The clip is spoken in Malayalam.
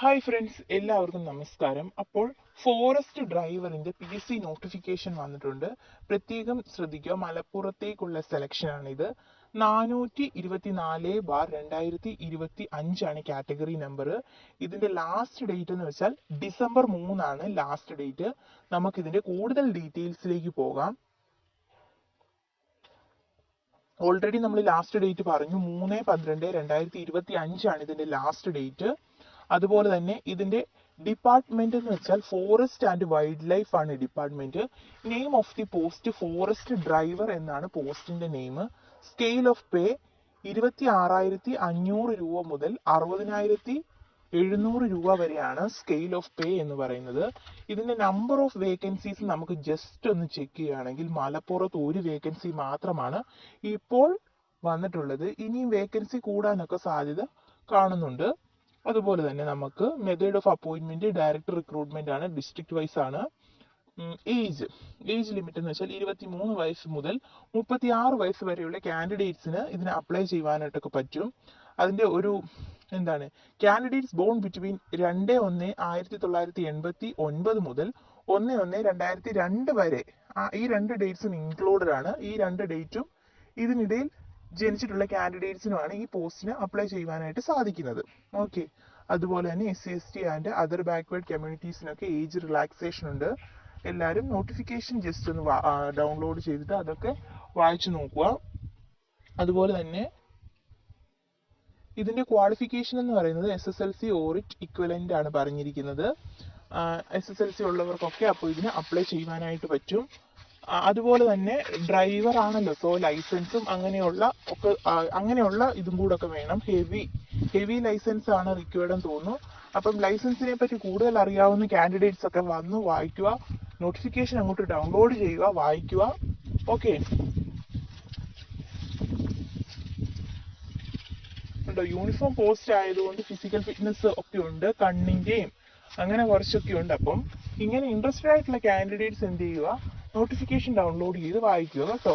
ഹായ് ഫ്രണ്ട്സ് എല്ലാവർക്കും നമസ്കാരം. അപ്പോൾ ഫോറസ്റ്റ് ഡ്രൈവറിന്റെ പി എസ് സി നോട്ടിഫിക്കേഷൻ വന്നിട്ടുണ്ട്. പ്രത്യേകം ശ്രദ്ധിക്കുക മലപ്പുറത്തേക്കുള്ള സെലക്ഷൻ ഇത് നാനൂറ്റി ഇരുപത്തിനാല് ബാർ രണ്ടായിരത്തി ഇരുപത്തി അഞ്ചാണ് കാറ്റഗറി നമ്പർ ഇതിന്റെ ലാസ്റ്റ് ഡേറ്റ് എന്ന് വെച്ചാൽ ഡിസംബർ മൂന്നാണ് ലാസ്റ്റ് ഡേറ്റ് നമുക്ക് ഇതിന്റെ കൂടുതൽ ഡീറ്റെയിൽസിലേക്ക് പോകാം. ഓൾറെഡി നമ്മൾ ലാസ്റ്റ് ഡേറ്റ് പറഞ്ഞു. മൂന്ന് പന്ത്രണ്ട് രണ്ടായിരത്തി ഇരുപത്തി അഞ്ചാണ് ഇതിന്റെ ലാസ്റ്റ് ഡേറ്റ് അതുപോലെ തന്നെ ഇതിന്റെ ഡിപ്പാർട്ട്മെന്റ് എന്ന് വെച്ചാൽ ഫോറസ്റ്റ് ആൻഡ് വൈൽഡ് ലൈഫ് ആണ് department name of the post forest driver എന്നാണ് പോസ്റ്റിന്റെ നെയിം സ്കെയിൽ ഓഫ് പേ ഇരുപത്തി ആറായിരത്തി അഞ്ഞൂറ് രൂപ മുതൽ അറുപതിനായിരത്തി എഴുന്നൂറ് രൂപ വരെയാണ് സ്കെയിൽ ഓഫ് പേ എന്ന് പറയുന്നത്. ഇതിന്റെ നമ്പർ ഓഫ് വേക്കൻസീസ് നമുക്ക് ജസ്റ്റ് ഒന്ന് ചെക്ക് ചെയ്യുകയാണെങ്കിൽ മലപ്പുറത്ത് ഒരു വേക്കൻസി മാത്രമാണ് ഇപ്പോൾ വന്നിട്ടുള്ളത്. ഇനിയും വേക്കൻസി കൂടാനൊക്കെ സാധ്യത കാണുന്നുണ്ട്. അതുപോലെ തന്നെ നമുക്ക് method of appointment direct recruitment ആണ് ഡിസ്ട്രിക്ട് വൈസ് ആണ്. ഏജ് ഏജ് ലിമിറ്റ് എന്ന് വെച്ചാൽ ഇരുപത്തി മൂന്ന് വയസ്സ് മുതൽ മുപ്പത്തി ആറ് വയസ്സ് വരെയുള്ള കാൻഡിഡേറ്റ്സിന് ഇതിന് അപ്ലൈ ചെയ്യുവാനായിട്ടൊക്കെ പറ്റും. അതിന്റെ ഒരു എന്താണ് കാൻഡിഡേറ്റ്സ് ബോൺ ബിറ്റ്വീൻ രണ്ട് ഒന്ന് ആയിരത്തി തൊള്ളായിരത്തി എൺപത്തി ഒൻപത് മുതൽ ഒന്ന് ഒന്ന് രണ്ടായിരത്തി രണ്ട് വരെ ഈ രണ്ട് ഡേറ്റ്സും ഇൻക്ലൂഡഡ് ആണ്. ഈ രണ്ട് ഡേറ്റും ഇതിനിടയിൽ ജനിച്ചിട്ടുള്ള കാൻഡിഡേറ്റ്സിനുമാണ് ഈ പോസ്റ്റിന് അപ്ലൈ ചെയ്യുവാനായിട്ട് സാധിക്കുന്നത്. ഓക്കെ അതുപോലെ തന്നെ S C S T and other backward കമ്മ്യൂണിറ്റീസിനൊക്കെ age relaxation ഉണ്ട്. എല്ലാവരും നോട്ടിഫിക്കേഷൻ ജസ്റ്റ് ഒന്ന് ഡൗൺലോഡ് ചെയ്തിട്ട് അതൊക്കെ വായിച്ചു നോക്കുക. അതുപോലെ തന്നെ ഇതിന്റെ ക്വാളിഫിക്കേഷൻ എന്ന് പറയുന്നത് S S L C or its equivalent ആണ് പറഞ്ഞിരിക്കുന്നത്. എസ് എസ് എൽ സി ഉള്ളവർക്കൊക്കെ അപ്പോൾ ഇതിന് അപ്ലൈ ചെയ്യുവാനായിട്ട് പറ്റും. അതുപോലെ തന്നെ ഡ്രൈവർ ആണല്ലോ. സോ ലൈസൻസും അങ്ങനെയുള്ള ഒക്കെ അങ്ങനെയുള്ള ഇതും കൂടെ ഒക്കെ വേണം. ഹെവി ഹെവി ലൈസൻസ് ആണ് റിക്വയർഡ് എന്ന് തോന്നുന്നു. അപ്പം ലൈസൻസിനെ പറ്റി കൂടുതൽ അറിയാവുന്ന കാൻഡിഡേറ്റ്സ് ഒക്കെ വന്ന് വായിക്കുക നോട്ടിഫിക്കേഷൻ അങ്ങോട്ട് ഡൗൺലോഡ് ചെയ്യുക വായിക്കുക. ഓക്കെ യൂണിഫോം പോസ്റ്റ് ആയതുകൊണ്ട് ഫിസിക്കൽ ഫിറ്റ്നസ് ഒക്കെ ഉണ്ട്. കണ്ണിന്റെയും അങ്ങനെ കുറച്ചൊക്കെ ഉണ്ട്. അപ്പം ഇങ്ങനെ ഇൻട്രസ്റ്റഡ് ആയിട്ടുള്ള കാൻഡിഡേറ്റ്സ് എന്ത് ചെയ്യുക? നോട്ടിഫിക്കേഷൻ ഡൗൺലോഡ് ചെയ്ത് വായിക്കുക കേട്ടോ.